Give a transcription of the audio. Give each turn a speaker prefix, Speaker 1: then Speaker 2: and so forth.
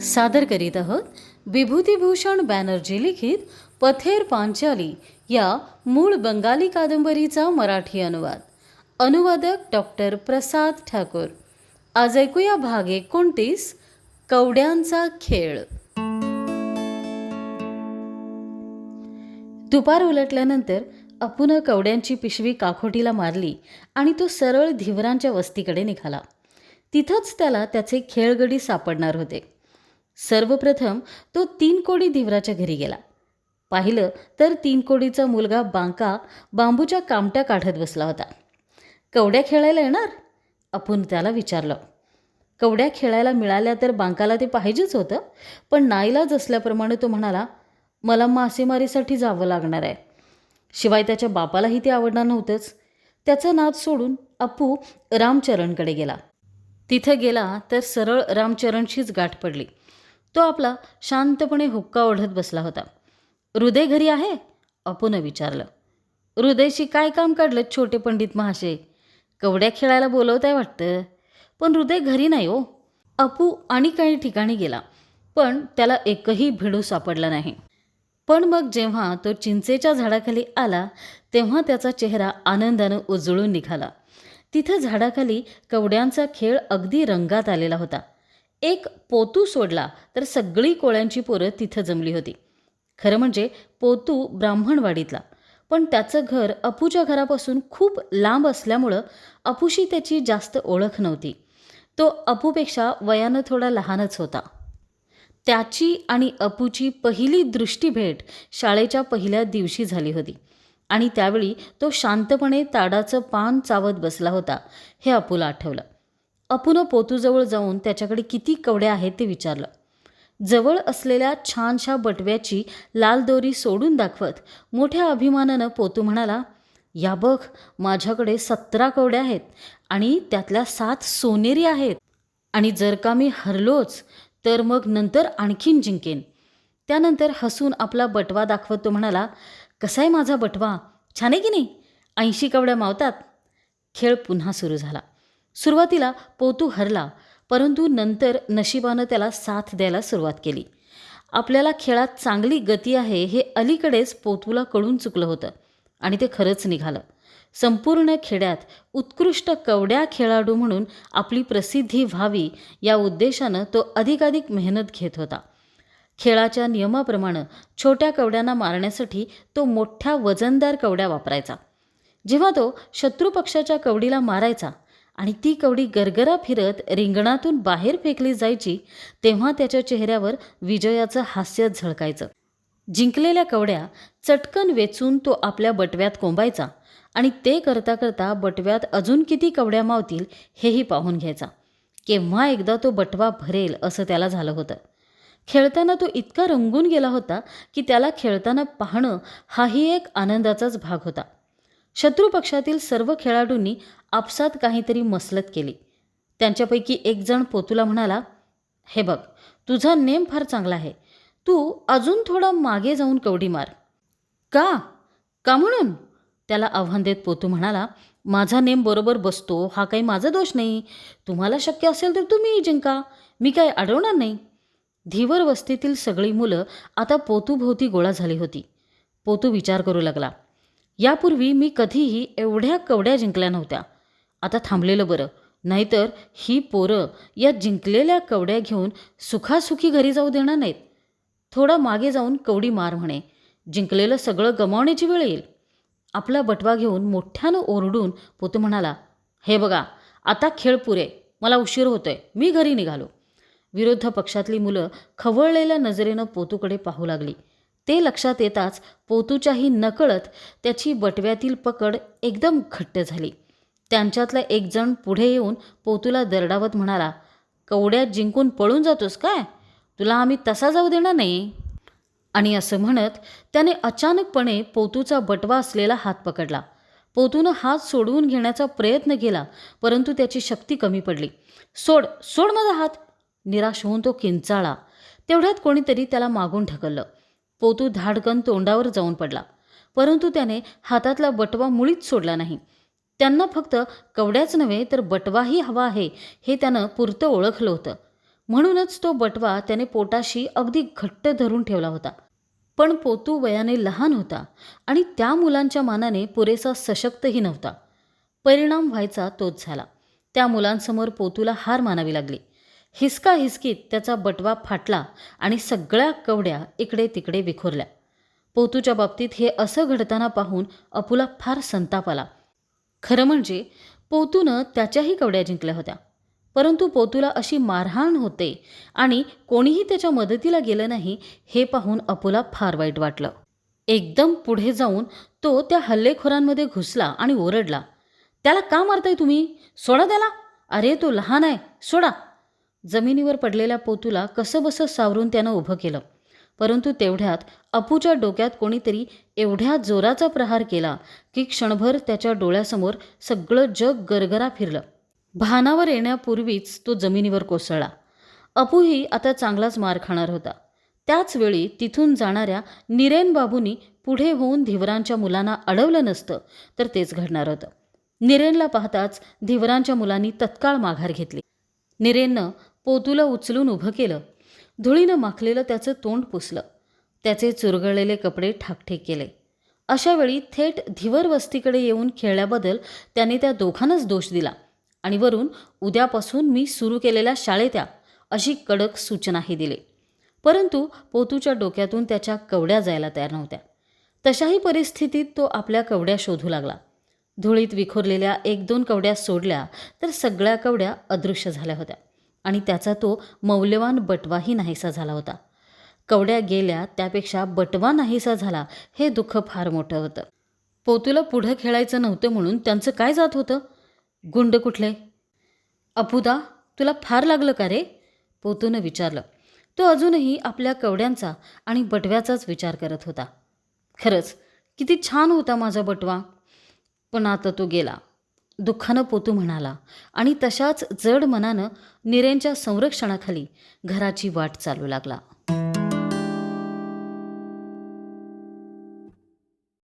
Speaker 1: सादर करीत आहोत विभूतिभूषण बॅनर्जी लिखित पथेर पांचाली या मूळ बंगाली कादंबरीचा मराठी अनुवाद. अनुवादक डॉक्टर प्रसाद ठाकूर. आज ऐकूया भाग एकोणतीस कवड्यांचा खेळ. दुपार उलटल्यानंतर अपुनं कवड्यांची पिशवी काखोटीला मारली आणि तो सरळ धिवरांच्या वस्तीकडे निघाला. तिथंच त्याला त्याचे खेळगडी सापडणार होते. सर्वप्रथम तो तीन कोडी धिवराच्या घरी गेला. पाहिलं तर तीन कोडीचा मुलगा बांका बांबूच्या कामट्या काढत बसला होता. कवड्या खेळायला येणार? आपण त्याला विचारलं. कवड्या खेळायला मिळाल्या तर बांकाला ते पाहिजेच होतं पण नाईलाज असल्याप्रमाणे तो म्हणाला मला मासेमारीसाठी जावं लागणार आहे. शिवाय त्याच्या बापालाही ते आवडणार नव्हतंच. त्याचा नाद सोडून अप्पू रामचरणकडे गेला. तिथं गेला तर सरळ रामचरणशीच गाठ पडली. तो आपला शांतपणे हुक्का ओढत बसला होता. हृदय घरी आहे? अपूनं विचारलं. हृदयशी काय काम काढलं छोटे पंडित महाशय? कवड्या खेळायला बोलवताय वाटतं. पण हृदय घरी नाही हो. अपू आणि काही ठिकाणी गेला पण त्याला एकही भिडू सापडला नाही. पण मग जेव्हा तो चिंचेच्या झाडाखाली आला तेव्हा त्याचा चेहरा आनंदानं उजळून निघाला. तिथं झाडाखाली कवड्यांचा खेळ अगदी रंगात आलेला होता. एक पोतू सोडला तर सगळी कोळ्यांची पोरं तिथं जमली होती. खरं म्हणजे पोतू ब्राह्मणवाडीतला. पण त्याचं घर अपूच्या घरापासून खूप लांब असल्यामुळं अपूशी त्याची जास्त ओळख नव्हती. तो अपूपेक्षा वयानं थोडा लहानच होता. त्याची आणि अपूची पहिली दृष्टीभेट शाळेच्या पहिल्या दिवशी झाली होती. आणि त्यावेळी तो शांतपणे ताडाचं पान चावत बसला होता. हे अपूला आठवलं. अपूनं पोतूजवळ जाऊन त्याच्याकडे किती कवड्या आहेत ते विचारलं. जवळ असलेल्या छानशा बटव्याची लाल दोरी सोडून दाखवत मोठ्या अभिमानानं पोतू म्हणाला या बघ माझ्याकडे सतरा कवड्या आहेत आणि त्यातल्या सात सोनेरी आहेत. आणि जर का मी हरलोच तर मग नंतर आणखीन जिंकेन. त्यानंतर हसून आपला बटवा दाखवत तो म्हणाला कसा आहे माझा बटवा? छान आहे की नाही? ऐंशी कवड्या मावतात. खेळ पुन्हा सुरू झाला. सुरुवातीला पोतू हरला परंतु नंतर नशिबानं त्याला साथ द्यायला सुरुवात केली. आपल्याला खेळात चांगली गती आहे हे अलीकडेच पोतूला कळून चुकलं होतं आणि ते खरंच निघालं. संपूर्ण खेड्यात उत्कृष्ट कवड्या खेळाडू म्हणून आपली प्रसिद्धी व्हावी या उद्देशानं तो अधिकाधिक मेहनत घेत होता. खेळाच्या नियमाप्रमाणे छोट्या कवड्यांना मारण्यासाठी तो मोठ्या वजनदार कवड्या वापरायचा. जेव्हा तो शत्रुपक्षाच्या कवडीला मारायचा आणि ती कवडी गरगरा फिरत रिंगणातून बाहेर फेकली जायची तेव्हा त्याच्या चेहऱ्यावर विजयाचं हास्य झळकायचं. जिंकलेल्या कवड्या चटकन वेचून तो आपल्या बटव्यात कोंबायचा आणि ते करता करता बटव्यात अजून किती कवड्या मावतील हेही पाहून घ्यायचा. केव्हा एकदा तो बटवा भरेल असं त्याला झालं होतं. खेळताना तो इतका रंगून गेला होता की त्याला खेळताना पाहणं हाही एक आनंदाचाच भाग होता. शत्रू पक्षातील सर्व खेळाडूंनी आपसात काहीतरी मसलत केली. त्यांच्यापैकी एकजण पोतूला म्हणाला हे बघ तुझा नेम फार चांगला आहे. तू अजून थोडा मागे जाऊन कवडी मार. का? का म्हणून? त्याला आव्हान देत पोतू म्हणाला माझा नेम बरोबर बसतो हा काही माझा दोष नाही. तुम्हाला शक्य असेल तर तुम्ही जिंका. मी काय अडवणार नाही. धीवर वस्तीतील सगळी मुलं आता पोतूभोवती गोळा झाली होती. पोतू विचार करू लागला यापूर्वी मी कधीही एवढ्या कवड्या जिंकल्या नव्हत्या. आता थांबलेलं बरं. नाहीतर ही पोरं या जिंकलेल्या कवड्या घेऊन सुखासुखी घरी जाऊ देणार नाहीत. थोडं मागे जाऊन कवडी मार म्हणे. जिंकलेलं सगळं गमावण्याची वेळ येईल. आपला बटवा घेऊन मोठ्यानं ओरडून पोतू म्हणाला हे बघा आता खेळ पुरे. मला उशीर होतोय. मी घरी निघालो. विरोध पक्षातली मुलं खवळलेल्या नजरेनं पोतूकडे पाहू लागली. ते लक्षात येताच पोतूच्याही नकळत त्याची बटव्यातील पकड एकदम घट्ट झाली. त्यांच्यातला एक जण पुढे येऊन पोतूला दरडावत म्हणाला कवड्यात जिंकून पळून जातोस काय? तुला आम्ही तसा जाऊ देणार नाही. आणि असं म्हणत त्याने अचानकपणे पोतूचा बटवा असलेला हात पकडला. पोतूनं हात सोडवून घेण्याचा प्रयत्न केला परंतु त्याची शक्ती कमी पडली. सोड सोड माझा हात! निराश होऊन तो किंचाळा तेवढ्यात कोणीतरी त्याला मागून ढकललं. पोतू धाडकन तोंडावर जाऊन पडला. परंतु त्याने हातातला बटवा मुळीच सोडला नाही. त्यांना फक्त कवड्याच नव्हे तर बटवाही हवा आहे हे त्यानं पुरतं ओळखलं होतं. म्हणूनच तो बटवा त्याने पोटाशी अगदी घट्ट धरून ठेवला होता. पण पोतू वयाने लहान होता आणि त्या मुलांच्या मानाने पुरेसा सशक्तही नव्हता. परिणाम व्हायचा तोच झाला. त्या मुलांसमोर पोतूला हार मानावी लागली. हिसका हिसकीत त्याचा बटवा फाटला आणि सगळ्या कवड्या इकडे तिकडे विखुरल्या. पोतूच्या बाबतीत हे असं घडताना पाहून अपूला फार संताप आला. खरं म्हणजे पोतूनं त्याच्याही कवड्या जिंकल्या होत्या. परंतु पोतूला अशी मारहाण होते आणि कोणीही त्याच्या मदतीला गेलं नाही हे पाहून अपूला फार वाईट वाटलं. एकदम पुढे जाऊन तो त्या हल्लेखोरांमध्ये घुसला आणि ओरडला. त्याला का मारताय तुम्ही? सोडा त्याला. अरे तो लहान आहे. सोडा. जमिनीवर पडलेल्या पोतूला कसंबसं सावरून त्यानं उभं केलं. परंतु तेवढ्यात अपूच्या डोक्यात कोणीतरी एवढ्या जोराचा प्रहार केला की क्षणभर त्याच्या डोळ्यासमोर सगळं जग गरगरा फिरलं. भानावर येण्यापूर्वीच तो जमिनीवर कोसळला. अपूही आता चांगलाच मार खाणार होता. त्याच वेळी तिथून जाणाऱ्या निरेन बाबूंनी पुढे होऊन धीवरांच्या मुलांना अडवलं नसतं तर तेच घडणार होतं. निरेनला पाहताच धीवरांच्या मुलांनी तत्काळ माघार घेतली. निरेननं पोतूला उचलून उभं केलं. धुळीनं माखलेलं त्याचं तोंड पुसलं. त्याचे चुरगळलेले कपडे ठाकठीक केले. अशावेळी थेट धीवर वस्तीकडे येऊन खेळल्याबद्दल त्याने त्या दोघांनाच दोष दिला. आणि वरून उद्यापासून मी सुरू केलेल्या शाळेत या अशी कडक सूचनाही दिली. परंतु पोतूच्या डोक्यातून त्याच्या कवड्या जायला तयार नव्हत्या. तशाही परिस्थितीत तो आपल्या कवड्या शोधू लागला. धुळीत विखुरलेल्या एक दोन कवड्या सोडल्या तर सगळ्या कवड्या अदृश्य झाल्या होत्या. आणि त्याचा तो मौल्यवान बटवाही नाहीसा झाला होता. कवड्या गेल्या त्यापेक्षा बटवा नाहीसा झाला हे दुःख फार मोठं होतं. पोतूला पुढं खेळायचं नव्हतं म्हणून त्यांचं काय जात होतं? गुंड कुठले? अपुदा तुला फार लागलं का रे? पोतूनं विचारलं. तो अजूनही आपल्या कवड्यांचा आणि बटव्याचाच विचार करत होता. खरंच किती छान होता माझा बटवा. पण आता तो गेला. दुःखानं पोतू म्हणाला आणि तशाच जड मनानं निरेंच्या संरक्षणाखाली घराची वाट चालू लागला.